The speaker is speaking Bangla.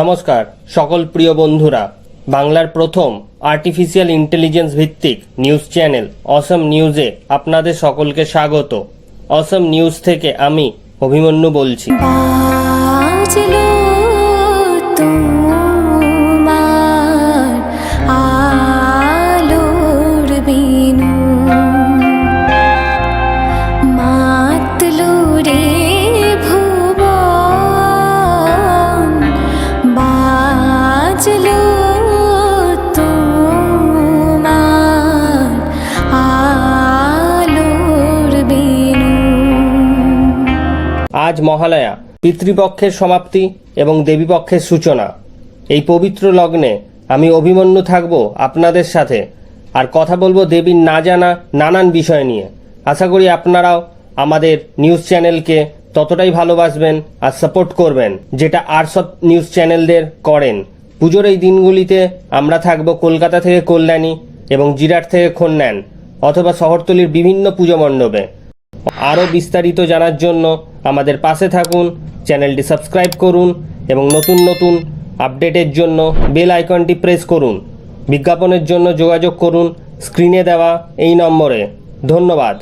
নমস্কার, সকল প্রিয় বন্ধুরা। বাংলার প্রথম আর্টিফিশিয়াল ইন্টেলিজেন্স ভিত্তিক নিউজ চ্যানেল অসম নিউজে আপনাদের সকলকে স্বাগত। অসম নিউজ থেকে আমি অভিমন্যু বলছি। বিনু। আজ মহালয়া, পিতৃপক্ষের সমাপ্তি এবং দেবীপক্ষের সূচনা। এই পবিত্র লগ্নে আমি অভিমন্যু থাকব আপনাদের সাথে আর কথা বলব দেবীর না জানা নানান বিষয় নিয়ে। আশা করি আপনারাও আমাদের নিউজ চ্যানেলকে ততটাই ভালোবাসবেন আর সাপোর্ট করবেন যেটা আর সব নিউজ চ্যানেলদের করেন। পুজোর এই দিনগুলিতে আমরা থাকব কলকাতা থেকে কল্যাণী এবং জিরাট থেকে খন্ন্যান অথবা শহরতলির বিভিন্ন পুজো মণ্ডপে। আরও বিস্তারিত জানার জন্য আমাদের পাশে থাকুন, চ্যানেলটি সাবস্ক্রাইব করুন এবং নতুন নতুন আপডেটের জন্য বেল আইকনটি প্রেস করুন। বিজ্ঞাপনের জন্য যোগাযোগ করুন, স্ক্রিনে দেওয়া এই নম্বরে। ধন্যবাদ।